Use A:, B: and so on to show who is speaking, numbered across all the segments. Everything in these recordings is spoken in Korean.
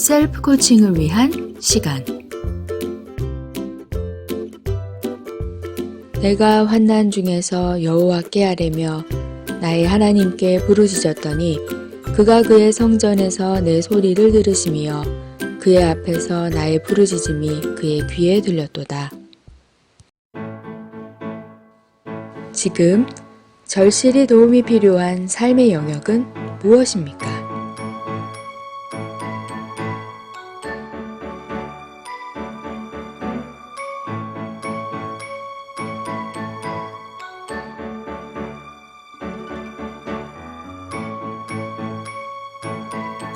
A: 셀프 코칭을 위한 시간. 내가 환난 중에서 여호와께 아뢰며 나의 하나님께 부르짖었더니 그가 그의 성전에서 내 소리를 들으시며 그의 앞에서 나의 부르짖음이 그의 귀에 들렸도다. 지금 절실히 도움이 필요한 삶의 영역은 무엇입니까?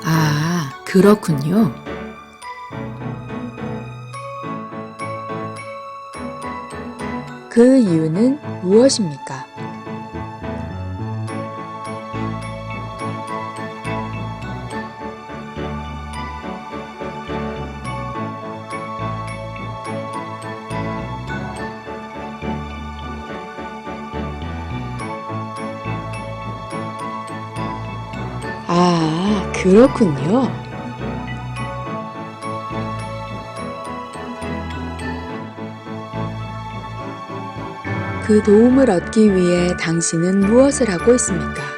A: 아, 그렇군요. 그 이유는 무엇입니까? 아, 그렇군요. 그 도움을 얻기 위해 당신은 무엇을 하고 있습니까?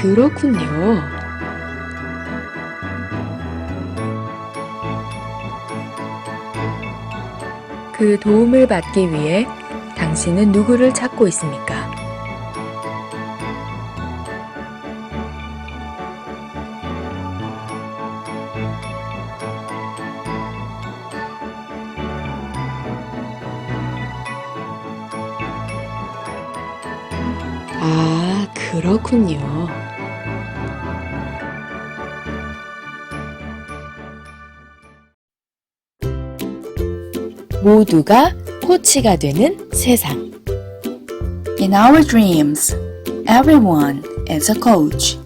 A: 그렇군요. 그 도움을 받기 위해 당신은 누구를 찾고 있습니까? 아, 그렇군요. 모두가 코치가 되는 세상.
B: In our dreams, everyone is a coach.